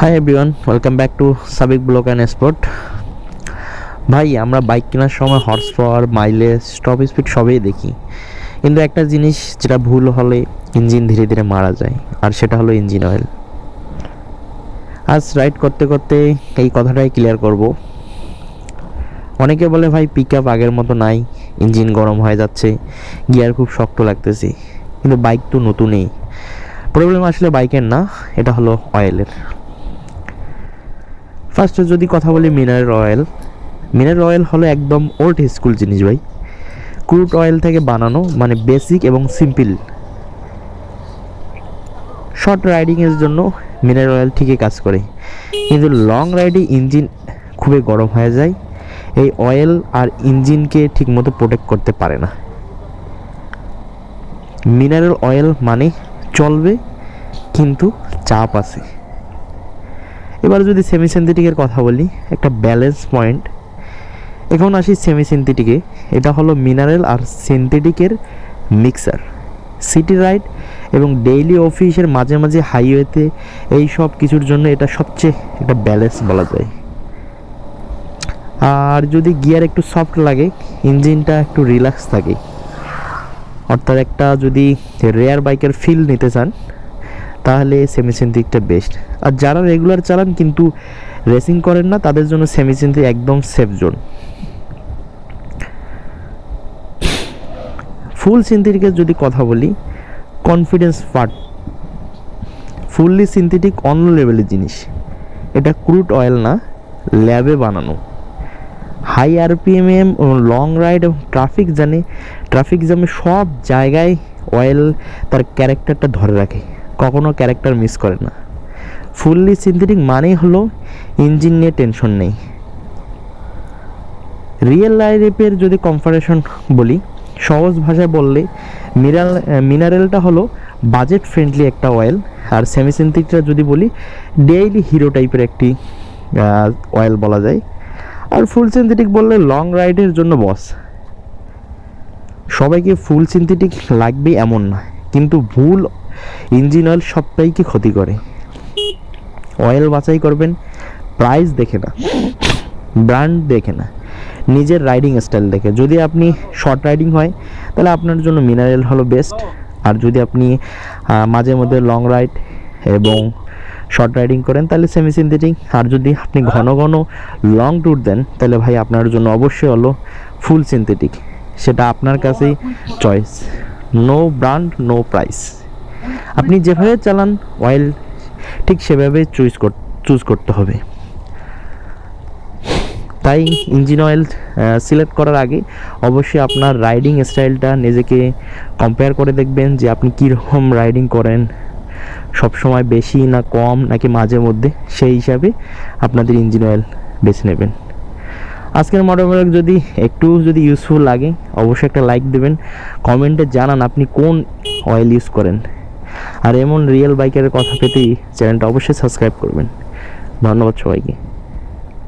Hi everyone welcome back to Sabik block and sport ভাই, আমরা bike কেনার সময় horse power mileage top speed সবই দেখি। কিন্তু একটা জিনিস যেটা ভুল হলে ইঞ্জিন ধীরে ধীরে মারা যায়, আর সেটা হলো ইঞ্জিন অয়েল আজ রাইড করতে করতে এই কথাটাই ক্লিয়ার করব। অনেকে বলে ভাই পিক আপ আগের মতো নাই ইঞ্জিন গরম হয়ে যাচ্ছে গিয়ার খুব শক্ত লাগতেছে, কিন্তু বাইক তো নতুনই। প্রবলেম আসলে বাইকের না, এটা হলো অয়েলের ফার্স্টে যদি কথা বলি মিনারেল অয়েল মিনারেল অয়েল হলো একদম ওল্ড স্কুল জিনিস ভাই। ক্রুড অয়েল থেকে বানানো মানে বেসিক এবং সিম্পল শর্ট রাইডিংয়ের জন্য মিনারেল অয়েল ঠিকই কাজ করে। কিন্তু লং রাইডে ইঞ্জিন খুবই গরম হয়ে যায়। এই অয়েল আর ইঞ্জিনকে ঠিকমতো প্রোটেক্ট করতে পারে না। মিনারেল অয়েল মানে চলবে, কিন্তু চাপ আছে। এবার যদি সেমি সিনথেটিকের কথা বলি, একটা ব্যালেন্স পয়েন্ট এখন আসি সেমি সিনথেটিকে এটা হলো মিনারেল আর সিনথেটিকের মিক্সার সিটি রাইড এবং ডেইলি অফিসের মাঝে মাঝে হাইওয়েতে এই সব কিছুর জন্য এটা সবচেয়ে একটা ব্যালেন্স বলা যায়। আর যদি গিয়ার একটু সফট লাগে ইঞ্জিনটা একটু রিল্যাক্স থাকে, অর্থাৎ একটা যদি রেয়ার বাইকের ফিল নিতে চান তাহলে সেমি সিনথেটিকটা বেস্ট আর যারা রেগুলার চালান কিন্তু রেসিং করেন না, তাদের জন্য সেমি সিনথেটিক একদম সেফ জোন ফুল সিনথেটিকের যদি কথা বলি কনফিডেন্স পার্ট ফুললি সিনথেটিক অন্য লেভেলের জিনিস। এটা ক্রুড অয়েল না ল্যাবে বানানো। হাই আরপিএম ও লং রাইড এবং ট্রাফিক জানে ট্রাফিক জ্যামে সব জায়গায় অয়েল তার ক্যারেক্টারটা ধরে রাখে। কখনো ক্যারেক্টার মিস করে না। ফুললি সিনথেটিক মানেই হলো ইঞ্জিন নিয়ে টেনশন নেই। রিয়েল লাইফের যদি কম্পারেশন বলি, সহজ ভাষায় বললে মিনারেল মিনারেলটা হলো বাজেট ফ্রেন্ডলি একটা অয়েল, আর সেমি সিনথেটিকটা যদি বলি, ডেইলি হিরো টাইপের একটি অয়েল বলা যায়। আর ফুল সিনথেটিক বললে লং রাইডের জন্য বস। সবাইকে ফুল সিনথেটিক লাগবে এমন না কিন্তু ভুল ইঞ্জিন অয়েল সবটাইকে ক্ষতি করে? অয়েল বাছাই করবেন প্রাইস দেখে না ব্র্যান্ড দেখে না, নিজের রাইডিং স্টাইল দেখে। যদি আপনি শর্ট রাইডিং হয়, তাহলে আপনার জন্য মিনারেল হলো বেস্ট আর যদি আপনি মাঝে মধ্যে লং রাইড এবং শর্ট রাইডিং করেন, তাহলে সেমি সিনথেটিক আর যদি আপনি ঘন ঘন লং ট্যুর দেন, তাহলে ভাই আপনার জন্য অবশ্যই হলো ফুল সিনথেটিক সেটা আপনার কাছেই choice no brand no price আপনি যেভাবে চালান অয়েল ঠিক সেভাবে চুজ কর চুজ করতে হবে। তাই ইঞ্জিন অয়েল সিলেক্ট করার আগে অবশ্যই আপনার রাইডিং স্টাইলটা নিজেকে কম্পেয়ার করে দেখবেন যে আপনি কীরকম রাইডিং করেন। সব সময় বেশি না কম নাকি মাঝে মধ্যে সেই হিসাবে আপনাদের ইঞ্জিন অয়েল বেছে নেবেন। আজকের মডেল যদি একটু যদি ইউজফুল লাগে, অবশ্যই একটা লাইক দেবেন। কমেন্টে জানান আপনি কোন অয়েল ইউজ করেন। আর এমন রিয়েল বাইকের কথা পেতেই চ্যানেলটা অবশ্যই সাবস্ক্রাইব করবেন। ধন্যবাদ সবাইকে।